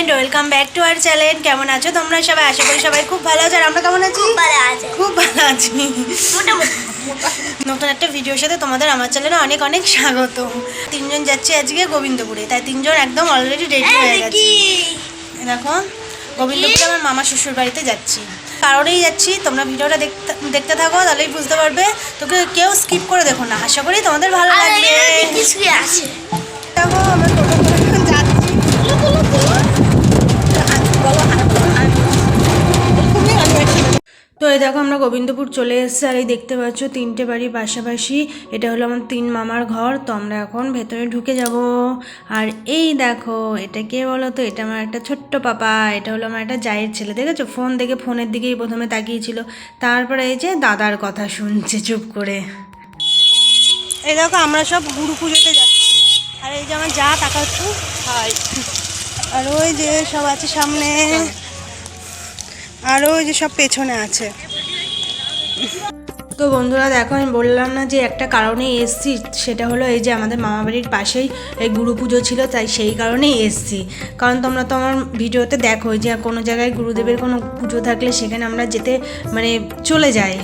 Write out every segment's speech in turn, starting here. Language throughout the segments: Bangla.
Friend welcome back to our channel কেমন আছো তোমরা সবাই? আশা করি সবাই খুব ভালো আছো। আর আমরা কেমন আছি? ভালো আছে। খুব ভালো আছি। নতুন একটা ভিডিওর সাথে তোমাদের আমার চ্যানেলে অনেক অনেক স্বাগত। তিনজন যাচ্ছি আজকে গোবিন্দপুরে। তাই তিনজন একদম অলরেডি রেডি হয়ে গেছি। এই দেখো গোবিন্দপুরে আমার মামা শ্বশুর বাড়িতে যাচ্ছি। কারণেই যাচ্ছি তোমরা ভিডিওটা দেখতে দেখতে থাকো তাহলেই বুঝতে পারবে। তোকে কেউ স্কিপ করে দেখো না। আশা করি তোমাদের ভালো লাগবে। দেখো আমরা টোটো করে এখন যাচ্ছি তো এই দেখো আমরা গোবিন্দপুর চলে এসেছি আর এই দেখতে পাচ্ছ তিনটে বাড়ি পাশাপাশি। এটা হলো আমার তিন মামার ঘর, তো আমরা এখন ভেতরে ঢুকে যাব। আর এই দেখো, এটা কে বলো তো? এটা আমার একটা ছোট্ট পাপা, এটা হলো আমার একটা জায়ের ছেলে, দেখেছ? ফোন দেখে ফোনের দিকেই প্রথমে তাকিয়েছিল। তারপরে এই যে দাদার কথা শুনছে, চুপ করে। এই দেখো, আমরা সব গুরু পুজোতে যাচ্ছি। আর এই যে আমার যা তাকাচ্ছু আর ওই যে সব আছে সামনে। আর ওই যে সব পেছনে আছে। তো বন্ধুরা, দেখো, আমি বললাম না যে একটা কারণে এসছি, সেটা হলো এই যে আমাদের মামাবাড়ির পাশেই এই গুরু পুজো ছিল, তাই সেই কারণেই এসছি। কারণ তোমরা তো আমার ভিডিওতে দেখো যে কোনো জায়গায় গুরুদেবের কোনো পুজো থাকলে সেখানে আমরা যেতে মানে চলে যাই।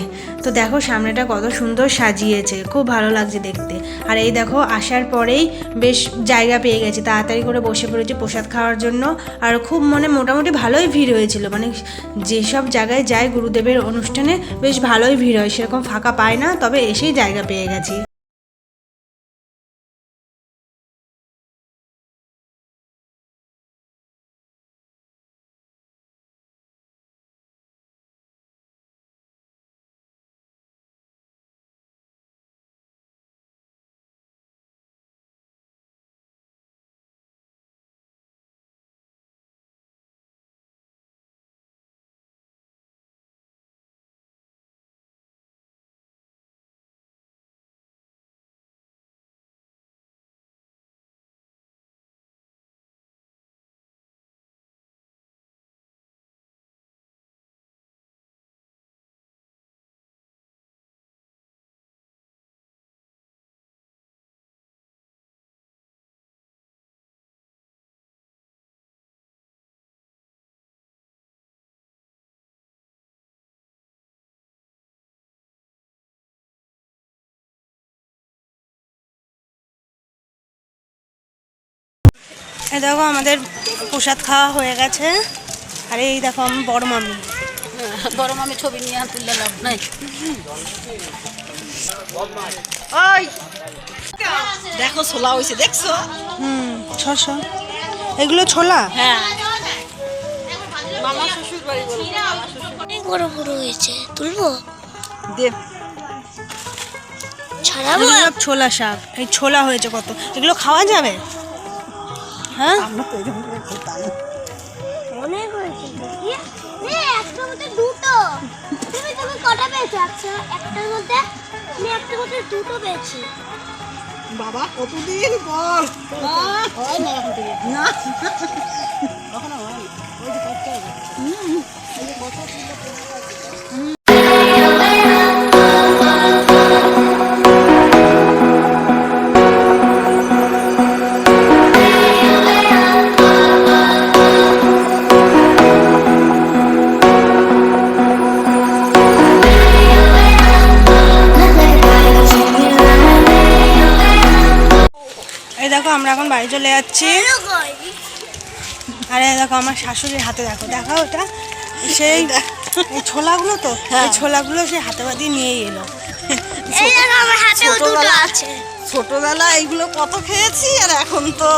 তো দেখো সামনেটা কত সুন্দর সাজিয়েছে, খুব ভালো লাগছে দেখতে। আর এই দেখো, আসার পরেই বেশ জায়গা পেয়ে গেছি। তাড়াতাড়ি করে বসে পড়েছি প্রসাদ খাওয়ার জন্য। আর খুব মানে মোটামুটি ভালোই ভিড় হয়েছিল। মানে যেসব জায়গায় যায় গুরুদেবের অনুষ্ঠানে বেশ ভালোই ভিড় হয়। সেরকম ফাঁকা পায় না, তবে এসেই জায়গা পেয়ে গেছি। এই দেখো আমাদের প্রসাদ খাওয়া হয়ে গেছে। আর এই দেখো আমি বড় মামি। বড় আমি ছবি নিয়ে আর তুললে লাভ নাই। দেখো ছোলা হয়েছে দেখছ? হুম ছশো। এগুলো ছোলা? হ্যাঁ। মামা শ্বশুর বাড়ি অনেক বড় বড় হয়েছে। তুলবো? দে। ছাড়াবো? ছোলা শাক। এই ছোলা হয়েছে কত। এগুলো খাওয়া যাবে? হ্যাঁ? আমরা তো এরকম করে খেতাম। অনেক হয়েছে দেখি। একটার মধ্যে দুটো। তুমি তুমি কটা পেয়েছ? আচ্ছা একটার মধ্যে আমি একটার মধ্যে দুটো পেয়েছি। বাবা কতদিন পর? হয় না এখন থেকে। না। কখনো হয় না। ওই যে দেখো আমরা এখন বাড়ি চলে যাচ্ছি। আরে দেখো আমার শাশুড়ির হাতে দেখো দেখো ওটা। সেই ছোলাগুলো তো এই ছোলাগুলো সে হাতে বাদিয়ে নিয়ে এলো। ছোটবেলা- ছোটবেলা এইগুলো কত খেয়েছি আর এখন তো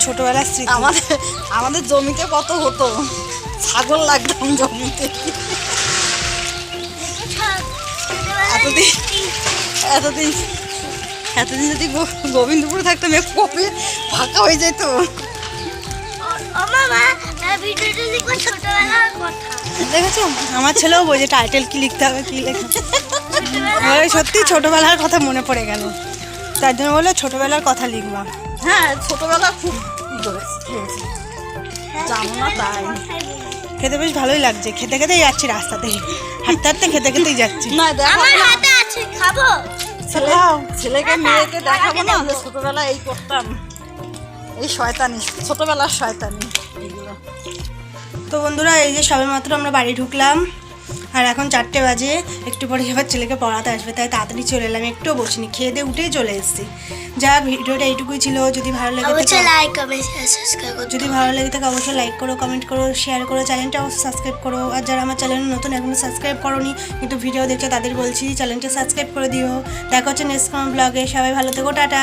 ছোটবেলার স্মৃতি। আমাদের আমাদের জমিতে কত হতো? ছাগল লাগতাম জমিতে। এতদিন এতদিন এতদিন যদি গো- গোবিন্দপুরে থাকতাম কবে ফাঁকা হয়ে যেত দেখেছ? আমার ছেলেও বোঝে টাইটেল কি লিখতে হবে কি লেখা? ওই সত্যি ছোটবেলার কথা মনে পড়ে গেল। তার জন্য বলে ছোটবেলার কথা লিখবা। হ্যাঁ ছোটবেলা খুব খেয়েছি জানো না তাই। খেতে বেশ ভালোই লাগছে। খেতে খেতেই যাচ্ছি রাস্তাতে। হাঁটতে হাঁটতে খেতে খেতেই যাচ্ছি। না দেখো আমার হাতে আছে খাব। ছেলে ছেলেকে মেয়েকে দেখাবো না ছোটবেলা এই করতাম। এই শয়তানি ছোটবেলার শয়তানি। এগুলো তো বন্ধুরা এই যে সবেমাত্র আমরা বাড়ি ঢুকলাম। আর এখন চারটে বাজে একটু পরে এবার ছেলেকে পড়াতে আসবে তাই তাড়াতাড়ি চলে এলাম একটুও বসিনি খেয়ে দিয়ে উঠেই চলে এসেছি। যা ভিডিওটা এইটুকুই ছিল যদি ভালো লেগে যদি ভালো লেগে থাকে অবশ্যই লাইক করো কমেন্ট করো শেয়ার করো চ্যানেলটা অবশ্যই সাবস্ক্রাইব করো। আর যারা আমার চ্যানেল নতুন এখনও সাবস্ক্রাইব করোনি কিন্তু ভিডিও দেখছ তাদের বলছি চ্যানেলটা সাবস্ক্রাইব করে দিও। দেখা হচ্ছে নেক্সট ব্লগে সবাই ভালো থেকো টাটা।